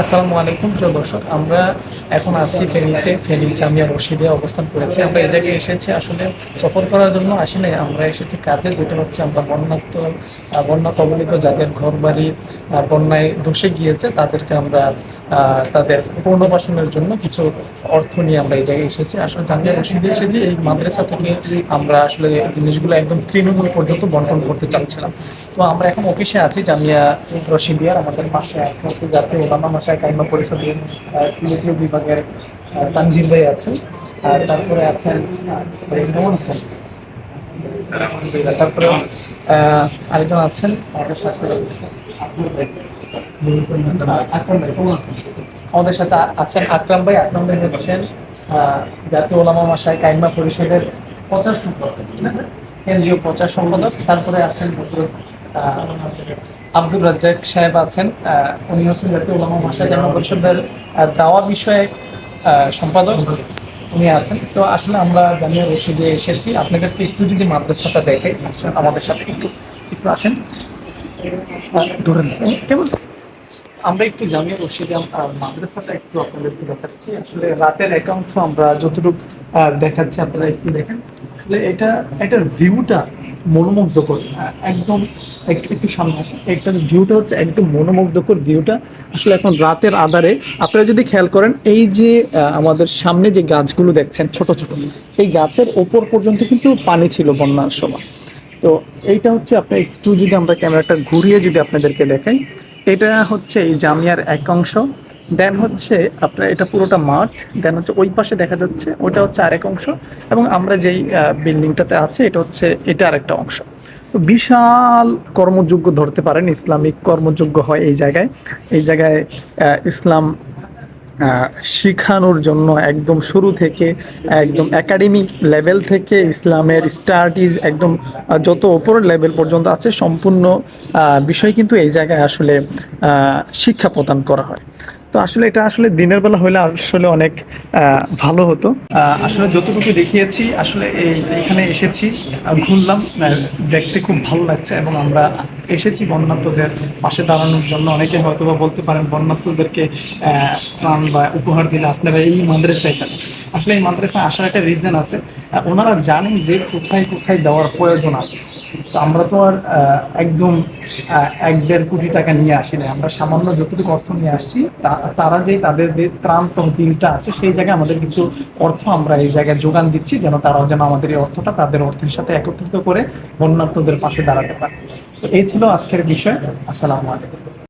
আসসালামু আলাইকুম, প্রিয় দর্শক। আমরা এখন আছি ফেনীতে, ফেনী জামিয়া রশিদে অবস্থান করেছি। আমরা এই জায়গায় এসেছি আসলে সফর করার জন্য আসি নাই। আমরা এসেছি কাজে, যেটা হচ্ছে আমরা বন্যাত্ম বন্যা কবলিত যাদের ঘর বাড়ি বন্যায় ধসে গিয়েছে, তাদেরকে আমরা তাদের পুনর্বাসনের জন্য কিছু অর্থ নিয়ে আমরা এই জায়গায় এসেছি। আসলে জামিয়া রশিদে এসেছি, এই মাদ্রাসা থেকে আমরা আসলে জিনিসগুলো একদম তৃণমূল পর্যন্ত বন্টন করতে চাচ্ছিলাম। তো আমরা এখন অফিসে আছি, জামিয়া রশিদিয়ার, আমাদের পাশে আছে, জাতীয় ওলামা মাসায় কাইমা পরিষদের সিলেটীয় বিভাগের তানজির ভাই আছেন, আর তারপরে আছেন কেমন আছেন তারপরে আরেকজন আছেন, আমাদের সাথে আমাদের সাথে আছেন আকরাম ভাই। আকরাম ভাই হচ্ছেন জাতীয় ওলামা মাসায় কাইমা পরিষদের প্রচার সম্পাদক? কেন্দ্রীয় প্রচার সম্পাদক। তারপরে আছেন হজরত আহ, আব্দুর রাজ্জাক সাহেব আছেন। উনি হচ্ছেন জাতীয় ওলামা মাসায় কাইমা পরিষদের দাওয়া বিষয়ে সম্পাদক। উনি আছেন। তো আসলে আমরা জামিয়া রশিদে এসেছি। আপনাদেরকে একটু যদি মাদ্রাসাটা দেখে আমাদের সাথে একটু একটু আসেন। ধরেন কেমন আমরা একটু জামিয়া রশিদে মাদ্রাসাটা একটু আপনাদেরকে দেখাচ্ছি। আসলে রাতের একাংশ আমরা যতটুকু দেখাচ্ছি আপনারা একটু দেখেন। আসলে এটা এটার ভিউটা মনোমুগ্ধকর, একদম একটু একটু সামনে আসেন। এটার ভিউটা হচ্ছে একদম মনোমুগ্ধকর ভিউটা আসলে এখন রাতের আধারে আপনারা যদি খেয়াল করেন, এই যে আমাদের সামনে যে গাছগুলো দেখছেন, ছোট ছোট, এই গাছের ওপর পর্যন্ত কিন্তু পানি ছিল বন্যার সময়। তো এইটা হচ্ছে আপনি একটু যদি আমরা ক্যামেরাটা ঘুরিয়ে যদি আপনাদেরকে দেখাই, এটা হচ্ছে এই জামিয়ার এক অংশ। দেন হচ্ছে আপনার এটা পুরোটা মাঠ। দেন হচ্ছে ওই পাশে দেখা যাচ্ছে ওটা হচ্ছে আরেক অংশ। এবং আমরা যেই বিল্ডিংটাতে আছে, এটা হচ্ছে, এটা আরেকটা অংশ। তো বিশাল কর্মযোগ্য ধরতে পারেন, ইসলামিক কর্মযোগ্য হয় এই জায়গায়। এই জায়গায় ইসলাম শিখানোর জন্য একদম শুরু থেকে, একদম একাডেমিক লেভেল থেকে ইসলামের স্টাডিজ একদম যত ওপরের লেভেল পর্যন্ত আছে, সম্পূর্ণ বিষয় কিন্তু এই জায়গায় আসলে শিক্ষা প্রদান করা হয়। তো আসলে এটা আসলে দিনের বেলা হলে আসলে অনেক ভালো হতো। আসলে যতটুকু দেখিয়েছি, আসলে এখানে এসেছি ঘুরলাম দেখতে খুব ভালো লাগছে এবং আমরা এসেছি বন্যাত্মদের পাশে দাঁড়ানোর জন্য। অনেকে হয়তো বা বলতে পারেন বন্যাত্মদেরকে ত্রাণ বা উপহার দিলে আপনারা এই মাদ্রাসায় কেন আসলে এই মাদ্রাসায় আসার একটা রিজন আছে। ওনারা জানেন যে কোথায় কোথায় দেওয়ার প্রয়োজন আছে। তো আমরা তো আর একদম এক দেড় কোটি টাকা নিয়ে আসি না আমরা সামান্য যতটুকু অর্থ নিয়ে আসছি তারা যে তাদের যে ত্রাণ তহবিলটা আছে, সেই জায়গায় আমাদের কিছু অর্থ আমরা এই জায়গায় যোগান দিচ্ছি, যেন তারাও যেন আমাদের এই অর্থটা তাদের অর্থের সাথে একত্রিত করে বন্যার্থদের পাশে দাঁড়াতে পারে। তো এই ছিল আজকের বিষয়। আসসালামু আলাইকুম।